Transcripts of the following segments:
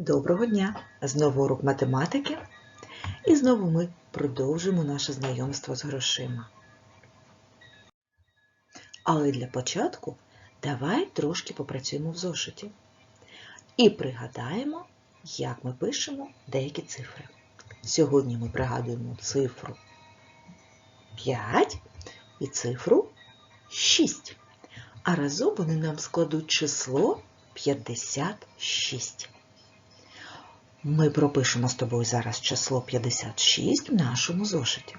Доброго дня! Знову урок математики. І знову ми продовжимо наше знайомство з грошима. Але для початку давай трошки попрацюємо в зошиті. І пригадаємо, як ми пишемо деякі цифри. Сьогодні ми пригадуємо цифру 5 і цифру 6. А разом вони нам складуть число 56. Ми пропишемо з тобою зараз число 56 в нашому зошиті.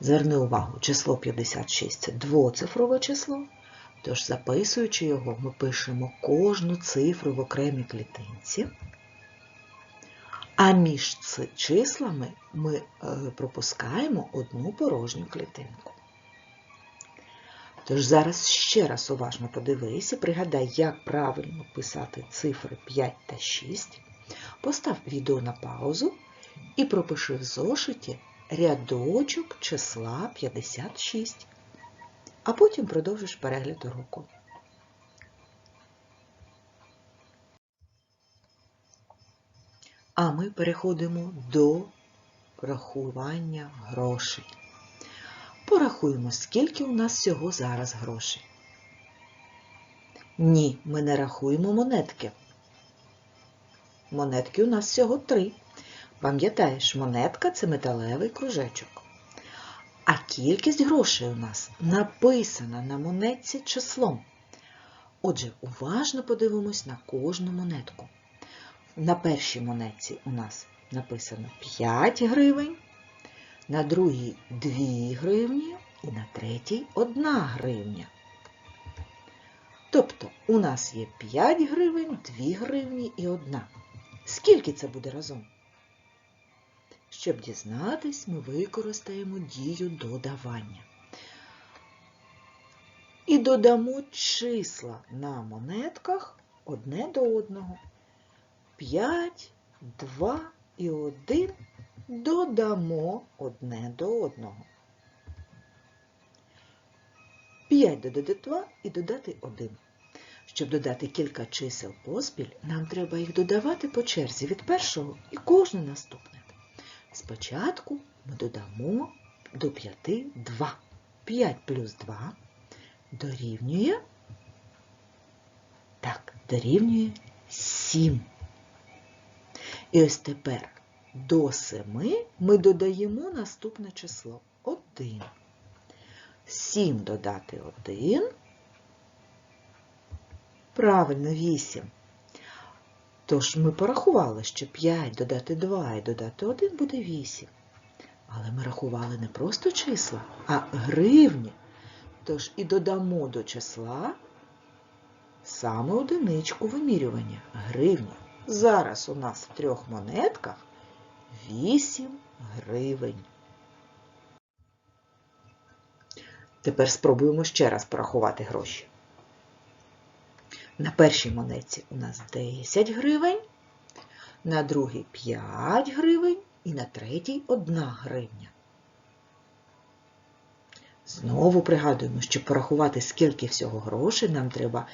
Зверни увагу, число 56 це двоцифрове число, тож записуючи його, ми пишемо кожну цифру в окремій клітинці, а між числами ми е, пропускаємо одну порожню клітинку. Тож зараз ще раз уважно подивись і пригадай, як правильно писати цифри 5 та 6. Постав відео на паузу і пропиши в зошиті рядочок числа 56, а потім продовжиш перегляд уроку. А ми переходимо до рахування грошей. Порахуємо, скільки у нас всього зараз грошей. Ні, ми не рахуємо монетки. Монетки у нас всього три. Пам'ятаєш, монетка це металевий кружечок. А кількість грошей у нас написана на монетці числом. Отже, уважно подивимось на кожну монетку. На першій монетці у нас написано 5 гривень, на другій 2 гривні і на третій 1 гривня. Тобто у нас є 5 гривень, 2 гривні і 1. Скільки це буде разом? Щоб дізнатись, ми використаємо дію додавання. І додамо числа на монетках одне до одного. 5, 2 і 1 додамо одне до одного. 5 додати 2 і додати 1. Щоб додати кілька чисел поспіль, нам треба їх додавати по черзі від першого і кожне наступне. Спочатку ми додамо до 5 2. 5 плюс 2 дорівнює, так, дорівнює 7. І ось тепер до 7 ми додаємо наступне число 1. 7 додати 1 Правильно, 8. Тож ми порахували, що 5 додати 2 і додати 1 буде 8. Але ми рахували не просто числа, а гривні. Тож і додамо до числа саме одиничку вимірювання гривні. Зараз у нас в трьох монетках 8 гривень. Тепер спробуємо ще раз порахувати гроші. На першій монетці у нас 10 гривень, на другій 5 гривень і на третій 1 гривня. Знову пригадуємо, щоб порахувати, скільки всього грошей, нам треба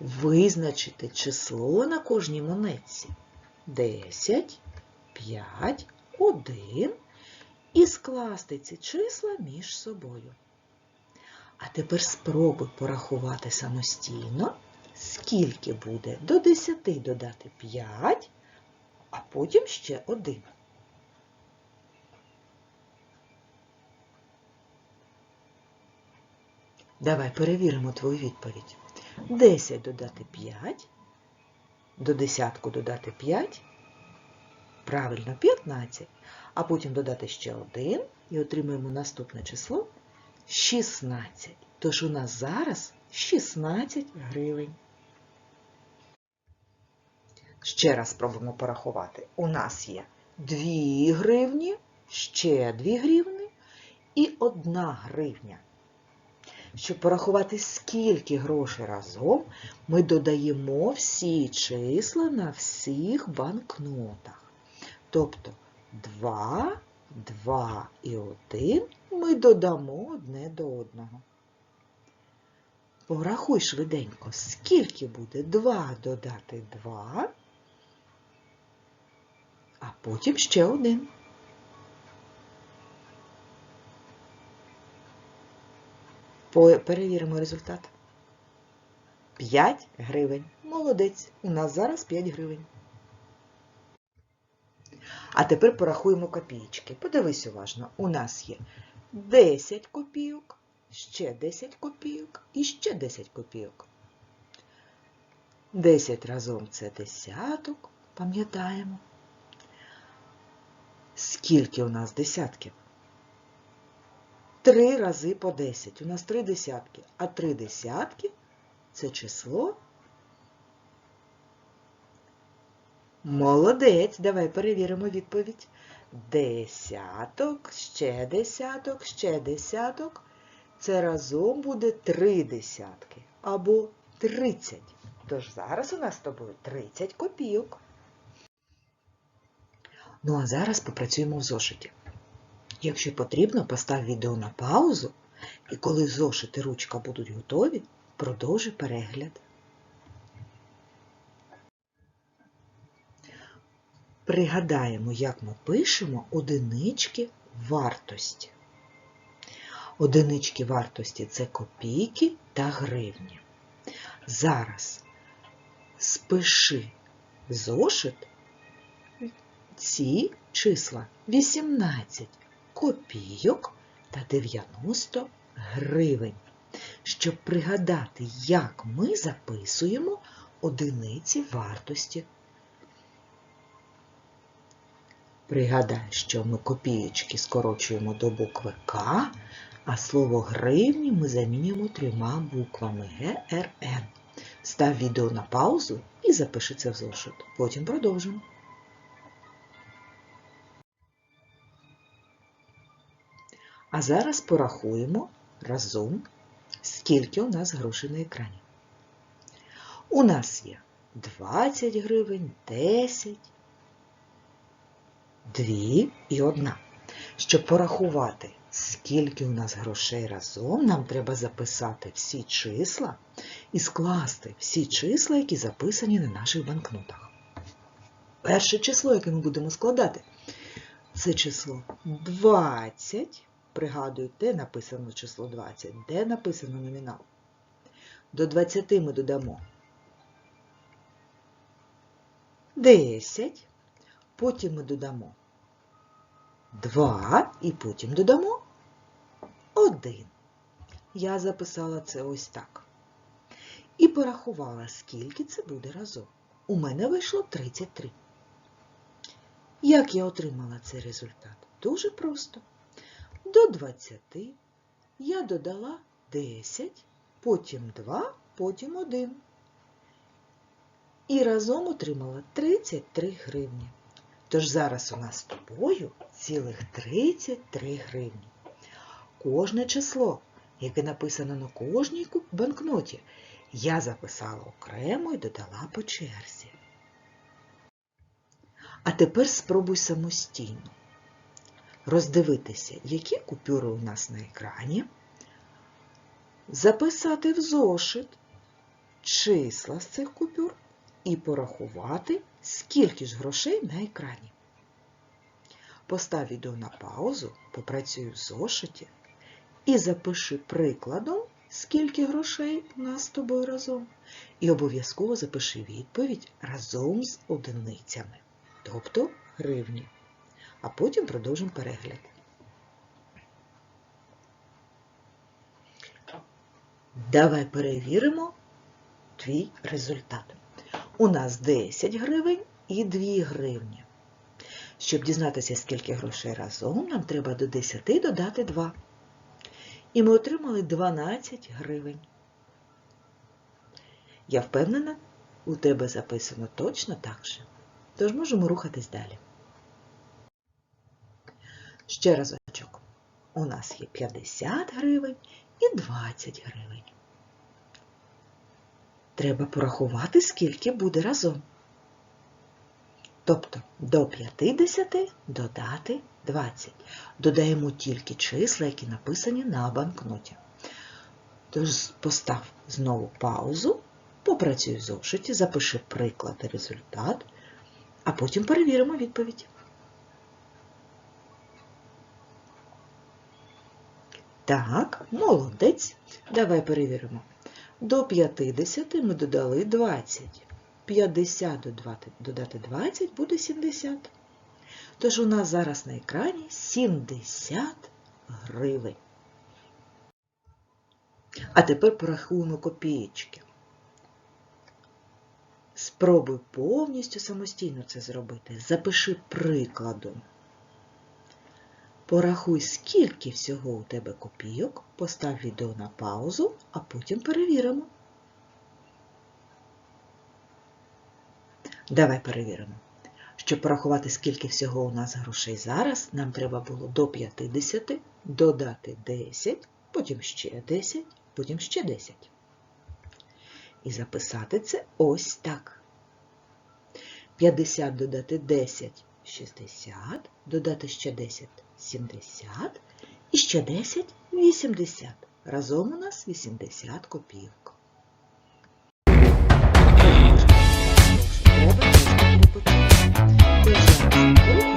визначити число на кожній монетці. 10, 5, 1 і скласти ці числа між собою. А тепер спробуй порахувати самостійно скільки буде до 10 додати 5, а потім ще 1. Давай перевіримо твою відповідь. 10 додати 5, до десятку додати 5, правильно 15, а потім додати ще 1 і отримаємо наступне число 16. Тож у нас зараз 16 гривень. Ще раз спробуємо порахувати. У нас є 2 гривні, ще 2 гривні і 1 гривня. Щоб порахувати, скільки грошей разом, ми додаємо всі числа на всіх банкнотах. Тобто 2, 2 і 1 ми додамо одне до одного. Порахуй швиденько, скільки буде 2 додати 2 а потім ще один. Перевіримо результат. 5 гривень. Молодець. У нас зараз 5 гривень. А тепер порахуємо копійки. Подивись уважно. У нас є 10 копійок, ще 10 копійок і ще 10 копійок. 10 разом це десяток, пам'ятаємо. Скільки у нас десятків? Три рази по 10. У нас три десятки. А три десятки це число. Молодець. Давай перевіримо відповідь. Десяток, ще десяток, ще десяток. Це разом буде три десятки або тридцять. Тож зараз у нас з тобою 30 копійок. Ну а зараз попрацюємо в зошиті. Якщо потрібно, постав відео на паузу, і коли зошит і ручка будуть готові, продовжуй перегляд. Пригадаємо, як ми пишемо одинички вартості. Одинички вартості це копійки та гривні. Зараз спиши зошит ці числа 18 копійок та 90 гривень, щоб пригадати, як ми записуємо одиниці вартості. Пригадай, що ми копієчки скорочуємо до букви К, а слово гривні ми замінюємо трьома буквами ГРН. Став відео на паузу і запиши це в зошит. Потім продовжимо. А зараз порахуємо разом, скільки у нас грошей на екрані. У нас є 20 гривень, 10, 2 і 1. Щоб порахувати, скільки у нас грошей разом, нам треба записати всі числа і скласти всі числа, які записані на наших банкнотах. Перше число, яке ми будемо складати, це число 20. Пригадую, де написано число 20, де написано номінал. До 20 ми додамо 10, потім ми додамо 2 і потім додамо 1. Я записала це ось так. І порахувала, скільки це буде разом. У мене вийшло 33. Як я отримала цей результат? Дуже просто. До 20 я додала 10, потім 2, потім 1. І разом отримала 33 гривні. Тож зараз у нас з тобою цілих 33 гривні. Кожне число, яке написано на кожній банкноті, я записала окремо і додала по черзі. А тепер спробуй самостійно роздивитися, які купюри у нас на екрані, записати в зошит числа з цих купюр і порахувати, скільки ж грошей на екрані. Постав відео на паузу, попрацюй в зошиті і запиши прикладом, скільки грошей у нас з тобою разом. І обов'язково запиши відповідь разом з одиницями, тобто гривні а потім продовжимо перегляд. Давай перевіримо твій результат. У нас 10 гривень і 2 гривні. Щоб дізнатися, скільки грошей разом, нам треба до 10 додати 2. І ми отримали 12 гривень. Я впевнена, у тебе записано точно так же. Тож можемо рухатись далі. Ще разочок. У нас є 50 гривень і 20 гривень. Треба порахувати, скільки буде разом. Тобто до 50 додати 20. Додаємо тільки числа, які написані на банкноті. Тож постав знову паузу, попрацюй в зошиті, запиши приклад і результат, а потім перевіримо відповідь. Так, молодець. Давай перевіримо. До 50 ми додали 20. 50 додати- додати 20 буде 70. Тож у нас зараз на екрані 70 гривень. А тепер порахуємо копієчки. Спробуй повністю самостійно це зробити. Запиши прикладом. Порахуй, скільки всього у тебе копійок, постав відео на паузу, а потім перевіримо. Давай перевіримо. Щоб порахувати, скільки всього у нас грошей зараз, нам треба було до 50 додати 10, потім ще 10, потім ще 10. І записати це ось так. 50 додати 10 60, додати ще 10 70 і ще 10 80. Разом у нас 80 копійок. Перепочити. Тож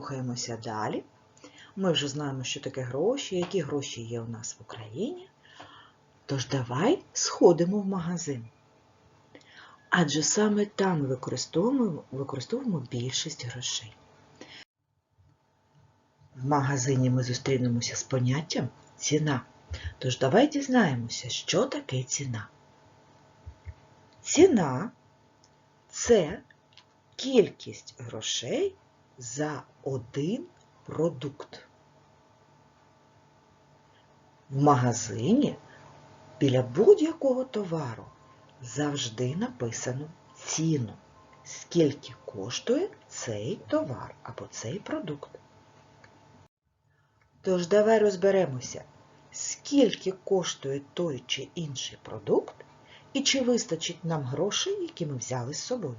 рухаємося далі. Ми вже знаємо, що таке гроші, які гроші є у нас в Україні. Тож давай сходимо в магазин. Адже саме там використовуємо, використовуємо більшість грошей. В магазині ми зустрінемося з поняттям ціна. Тож давай дізнаємося, що таке ціна. Ціна це кількість грошей за один продукт. В магазині біля будь-якого товару завжди написано ціну, скільки коштує цей товар або цей продукт. Тож давай розберемося, скільки коштує той чи інший продукт і чи вистачить нам грошей, які ми взяли з собою.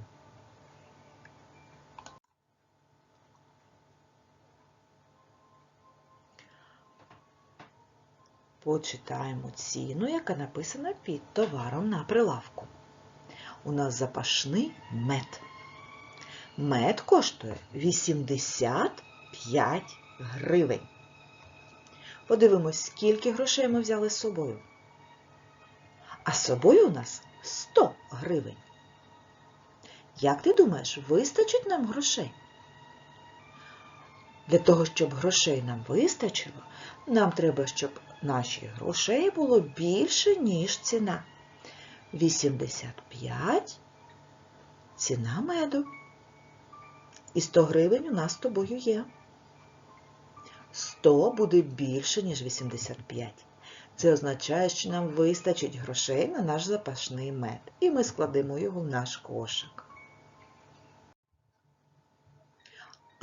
Почитаємо ціну, яка написана під товаром на прилавку. У нас запашний мед. Мед коштує 85 гривень. Подивимось, скільки грошей ми взяли з собою. А з собою у нас 100 гривень. Як ти думаєш, вистачить нам грошей? Для того, щоб грошей нам вистачило, нам треба, щоб наших грошей було більше, ніж ціна. 85 ціна меду. І 100 гривень у нас з тобою є. 100 буде більше, ніж 85. Це означає, що нам вистачить грошей на наш запашний мед. І ми складемо його в наш кошик.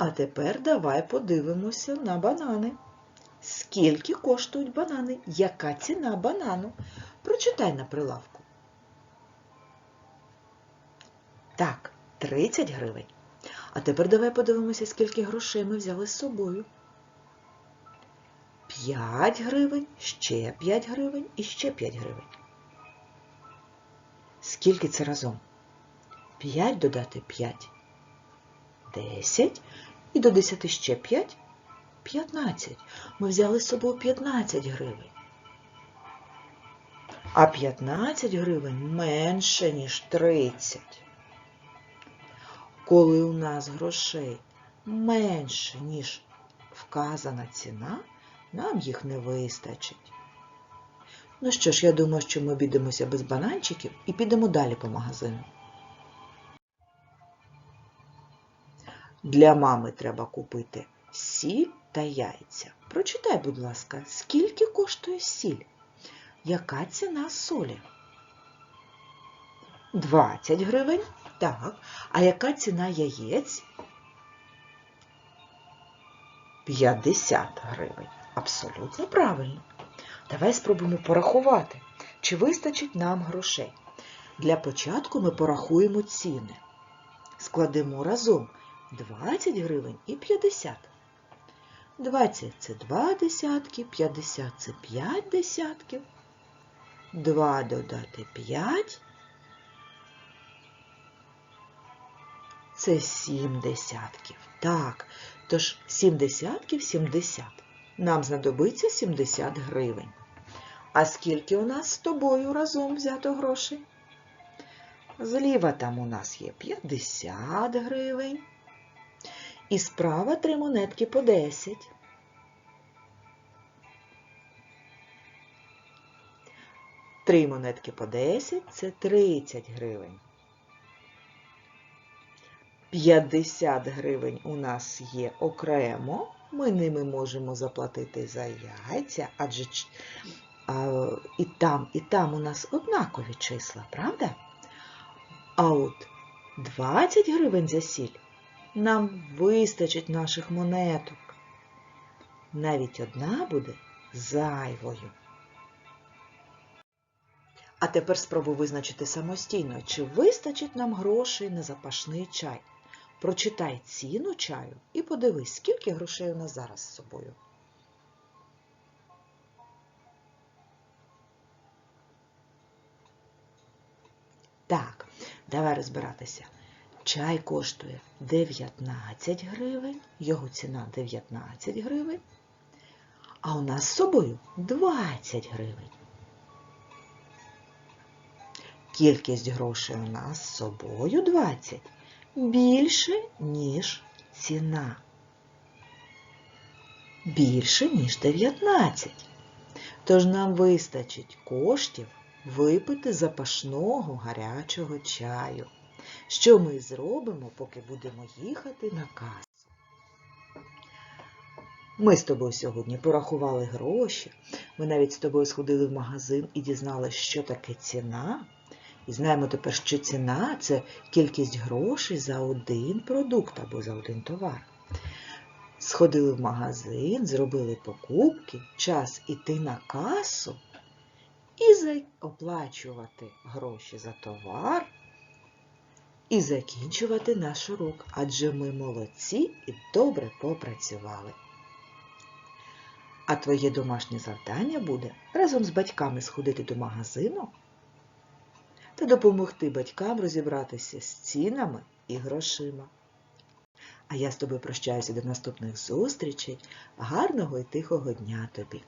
А тепер давай подивимося на банани. Скільки коштують банани? Яка ціна банану? Прочитай на прилавку. Так, 30 гривень. А тепер давай подивимося, скільки грошей ми взяли з собою. 5 гривень, ще 5 гривень і ще 5 гривень. Скільки це разом? 5 додати 5. 10. І до 10 ще 5. 15. Ми взяли з собою 15 гривень. А 15 гривень менше, ніж 30. Коли у нас грошей менше, ніж вказана ціна, нам їх не вистачить. Ну що ж, я думаю, що ми обійдемося без бананчиків і підемо далі по магазину. Для мами треба купити сіль та яйця. Прочитай, будь ласка, скільки коштує сіль? Яка ціна солі? 20 гривень. Так. А яка ціна яєць? 50 гривень. Абсолютно правильно. Давай спробуємо порахувати, чи вистачить нам грошей. Для початку ми порахуємо ціни. Складемо разом 20 гривень і 50. 20 це 2 десятки, 50 це 5 десятків. 2 додати 5 це 7 десятків. Так, тож 7 десятків 70. Нам знадобиться 70 гривень. А скільки у нас з тобою разом взято грошей? Зліва там у нас є 50 гривень. І справа три монетки по 10. Три монетки по 10 це 30 гривень. 50 гривень у нас є окремо. Ми ними можемо заплатити за яйця, адже а, і там, і там у нас однакові числа, правда? А от 20 гривень за сіль нам вистачить наших монеток. Навіть одна буде зайвою. А тепер спробуй визначити самостійно, чи вистачить нам грошей на запашний чай. Прочитай ціну чаю і подивись, скільки грошей у нас зараз з собою. Так, давай розбиратися. Чай коштує 19 гривень, його ціна 19 гривень, а у нас з собою 20 гривень. Кількість грошей у нас з собою 20 більше, ніж ціна. Більше, ніж 19. Тож нам вистачить коштів випити запашного гарячого чаю. Що ми зробимо, поки будемо їхати на касу? Ми з тобою сьогодні порахували гроші. Ми навіть з тобою сходили в магазин і дізналися, що таке ціна. І знаємо тепер, що ціна це кількість грошей за один продукт або за один товар. Сходили в магазин, зробили покупки, час іти на касу і оплачувати гроші за товар і закінчувати наш урок, адже ми молодці і добре попрацювали. А твоє домашнє завдання буде разом з батьками сходити до магазину та допомогти батькам розібратися з цінами і грошима. А я з тобою прощаюся до наступних зустрічей. Гарного і тихого дня тобі!